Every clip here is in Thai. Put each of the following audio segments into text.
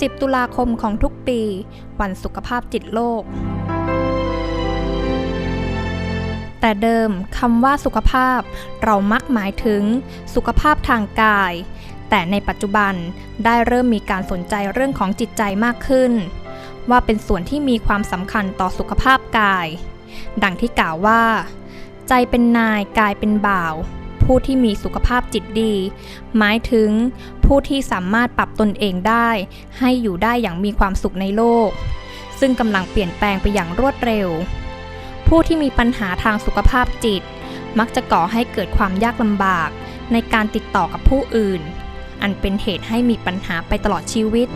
10 ตุลาคมของทุกปี วันสุขภาพจิตโลก แต่เดิมคำว่าสุขภาพ เรามักหมายถึงสุขภาพทางกาย แต่ในปัจจุบันได้เริ่มมีการสนใจเรื่องของจิตใจมากขึ้น ว่าเป็นส่วนที่มีความสำคัญต่อสุขภาพกาย ดังที่กล่าวว่า ใจเป็นนายกายเป็นบ่าว ผู้ที่มีสุขภาพจิตดี หมายถึงผู้ที่สามารถปรับตนเองได้ ให้อยู่ได้อย่างมีความสุขในโลก ซึ่งกำลังเปลี่ยนแปลงไปอย่างรวดเร็ว ผู้ที่มีปัญหาทางสุขภาพจิต มักจะก่อให้เกิดความยากลำบากในการติดต่อกับผู้อื่น อันเป็นเหตุให้มีปัญหาไปตลอดชีวิต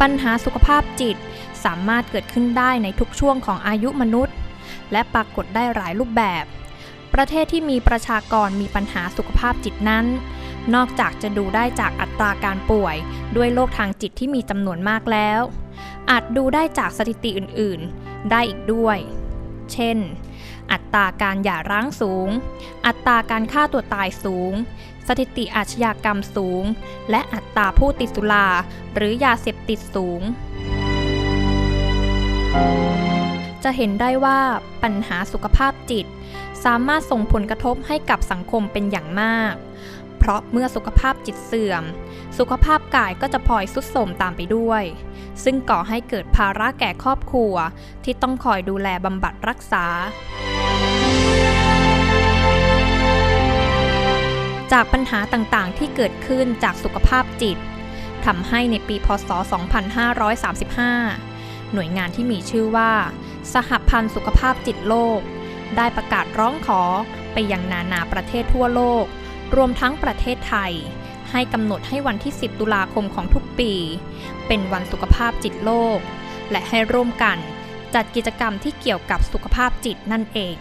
ปัญหาสุขภาพจิตสามารถเกิดขึ้นได้ในทุกช่วงของอายุมนุษย์ และปรากฏได้หลายรูปแบบ ประเทศที่มีประชากรมีปัญหาสุขภาพจิตนั้น นอกจากจะดูได้จากอัตราการป่วย ด้วยโรคทางจิตที่มีจำนวนมากแล้ว อาจดูได้จากสถิติอื่นๆ ได้อีกด้วย เช่น อัตราการหย่าร้างสูง อัตราการฆ่าตัวตายสูงสถิติอาชญากรรมสูง และอัตราผู้ติดสุราหรือยาเสพติดสูง จะเห็นได้ว่าปัญหาสุขภาพจิต สามารถส่งผลกระทบให้กับสังคมเป็นอย่างมาก เพราะเมื่อสุขภาพจิตเสื่อม สุขภาพกายก็จะพลอยสุดโทรมตามไปด้วย ซึ่งก่อให้เกิดภาระแก่ครอบครัว ที่ต้องคอยดูแลบำบัดรักษาจากปัญหาต่างๆ ที่เกิดขึ้นจากสุขภาพจิตทำให้ในปีพศ 2535 หน่วยงานที่มีชื่อว่า สหพันธ์สุขภาพจิตโลก ได้ประกาศร้องขอไปยังนานาประเทศทั่วโลก รวมทั้งประเทศไทย ให้กำหนดให้วันที่ 10 ตุลาคมของทุกปี เป็นวันสุขภาพจิตโลก และให้ร่วมกันจัดกิจกรรมที่เกี่ยวกับสุขภาพจิตนั่นเอง